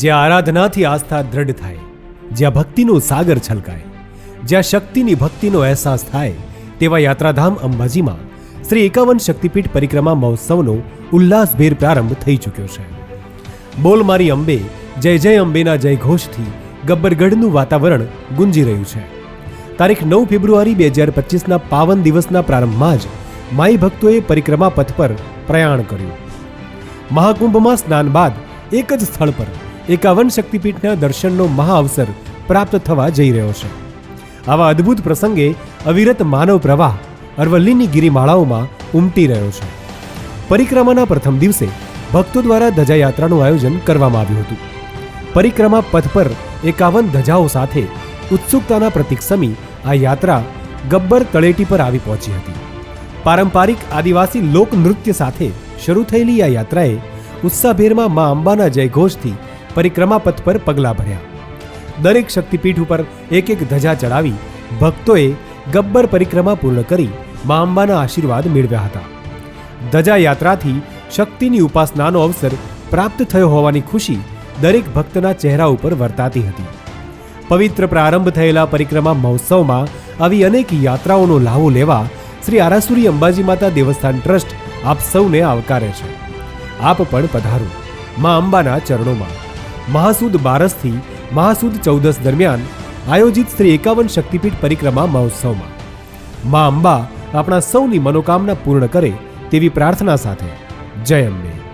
જ્યાં આરાધનાથી આસ્થા દ્રઢ થાય, જ્યાં ભક્તિનો સાગર છલકાય, જ્યાં શક્તિની ભક્તિનો અહેસાસ થાય, તેવા યાત્રાધામ અંબાજીમાં શ્રી એકાવન શક્તિપીઠ પરિક્રમા મહોત્સવનો ઉલ્લાસભેર પ્રારંભ થઈ ચૂક્યો છે. બોલ મારી અંબે, જય જય અંબેના જય ઘોષથી ગબ્બરગઢનું વાતાવરણ ગુંજી રહ્યું છે. તારીખ નવ ફેબ્રુઆરી બે હજાર પચીસના પાવન દિવસના પ્રારંભમાં જ માઈ ભક્તોએ પરિક્રમા પથ પર પ્રયાણ કર્યું. મહાકુંભમાં સ્નાન બાદ એક જ સ્થળ પર એકાવન શક્તિપીઠના દર્શનનો મહાઅવસર પ્રાપ્ત થવા જઈ રહ્યો છે. આવા અદ્ભુત પ્રસંગે અવિરત માનવ પ્રવાહ અરવલ્લીની ગિરિમાળાઓમાં ઉમટી રહ્યો છે. પરિક્રમાના પ્રથમ દિવસે ભક્તો દ્વારા ધજાયાત્રાનું આયોજન કરવામાં આવ્યું હતું. પરિક્રમા પથ પર એકાવન ધજાઓ સાથે ઉત્સુકતાના પ્રતીક સમી આ યાત્રા ગબ્બર તળેટી પર આવી પહોંચી હતી. પારંપરિક આદિવાસી લોકનૃત્ય સાથે શરૂ થયેલી આ યાત્રાએ ઉત્સાહભેરમાં મા અંબાના જયઘોષથી પરિક્રમા પથ પર પગલાં ભર્યા. દરેક શક્તિપીઠ ઉપર એક એક ધજા ચડાવી ભક્તોએ ગબ્બર પરિક્રમા પૂર્ણ કરી મા અંબાના આશીર્વાદ મેળવ્યા હતા. ધજા યાત્રાથી શક્તિની ઉપાસનાનો અવસર પ્રાપ્ત થયો હોવાની ખુશી દરેક ભક્તના ચહેરા ઉપર વર્તાતી હતી. પવિત્ર પ્રારંભ થયેલા પરિક્રમા મહોત્સવમાં આવી અનેક યાત્રાઓનો લાવો લેવા શ્રી આરાસુરી અંબાજી માતા દેવસ્થાન ટ્રસ્ટ આપ સૌને આવકારે છે. આપ પણ પધારો મા અંબાના ચરણોમાં. મહાસુદ બારસથી મહાસુદ ચૌદસ દરમિયાન આયોજિત શ્રી એકાવન શક્તિપીઠ પરિક્રમા મહોત્સવમાં. મા અંબા આપણા સૌની મનોકામના પૂર્ણ કરે તેવી પ્રાર્થના સાથે. જય અંબે.